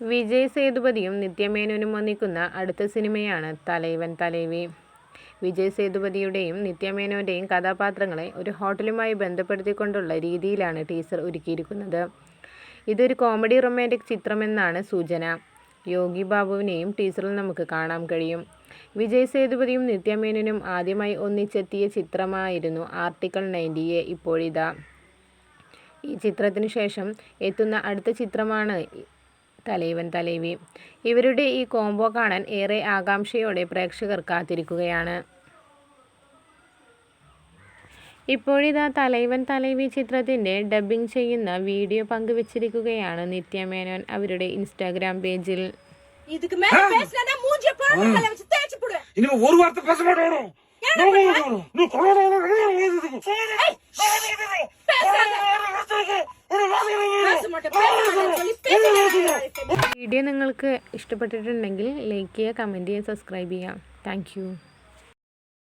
വിജയ് സേതുപതിയും നിത്യമേനോനും ഒന്നിക്കുന്ന അടുത്ത സിനിമയാണ് തലൈവൻ തലൈവി. വിജയ് സേതുപതിയുടെയും നിത്യമേനോന്റെയും കഥാപാത്രങ്ങളെ ഒരു ഹോട്ടലുമായി ബന്ധപ്പെടുത്തിക്കൊണ്ടുള്ള രീതിയിലാണ് ടീസർ ഒരുക്കിയിരിക്കുന്നത്. ഇതൊരു കോമഡി റൊമാന്റിക് ചിത്രമെന്നാണ് സൂചന. യോഗി ബാബുവിനെയും ടീസറിൽ നമുക്ക് കാണാൻ കഴിയും. വിജയ് സേതുപതിയും നിത്യമേനോനും ആദ്യമായി ഒന്നിച്ചെത്തിയ ചിത്രമായിരുന്നു ആർട്ടിക്കിൾ നയന്റി എ ഇപ്പോഴിതാ. ഈ ചിത്രത്തിന് ശേഷം എത്തുന്ന അടുത്ത ചിത്രമാണ് തലൈവൻ തലൈവി ഇവരുടെ ഈ കോംബോ കാണാൻ ഏറെ ആകാംക്ഷയോടെ പ്രേക്ഷകർ കാത്തിരിക്കുകയാണ് ഇപ്പോഴിതാ തലൈവൻ തലൈവി ചിത്രത്തിന്റെ ഡബ്ബിംഗ് ചെയ്യുന്ന വീഡിയോ പങ്കുവച്ചിരിക്കുകയാണ് നിത്യ മേനോൻ അവരുടെ ഇൻസ്റ്റാഗ്രാം പേജിൽ ഒരു വീഡിയോ നിങ്ങൾക്ക് ഇഷ്ടപ്പെട്ടിട്ടുണ്ടെങ്കിൽ ലൈക്ക് ചെയ്യുക കമന്റ് ചെയ്യുക സബ്സ്ക്രൈബ് ചെയ്യുക. താങ്ക്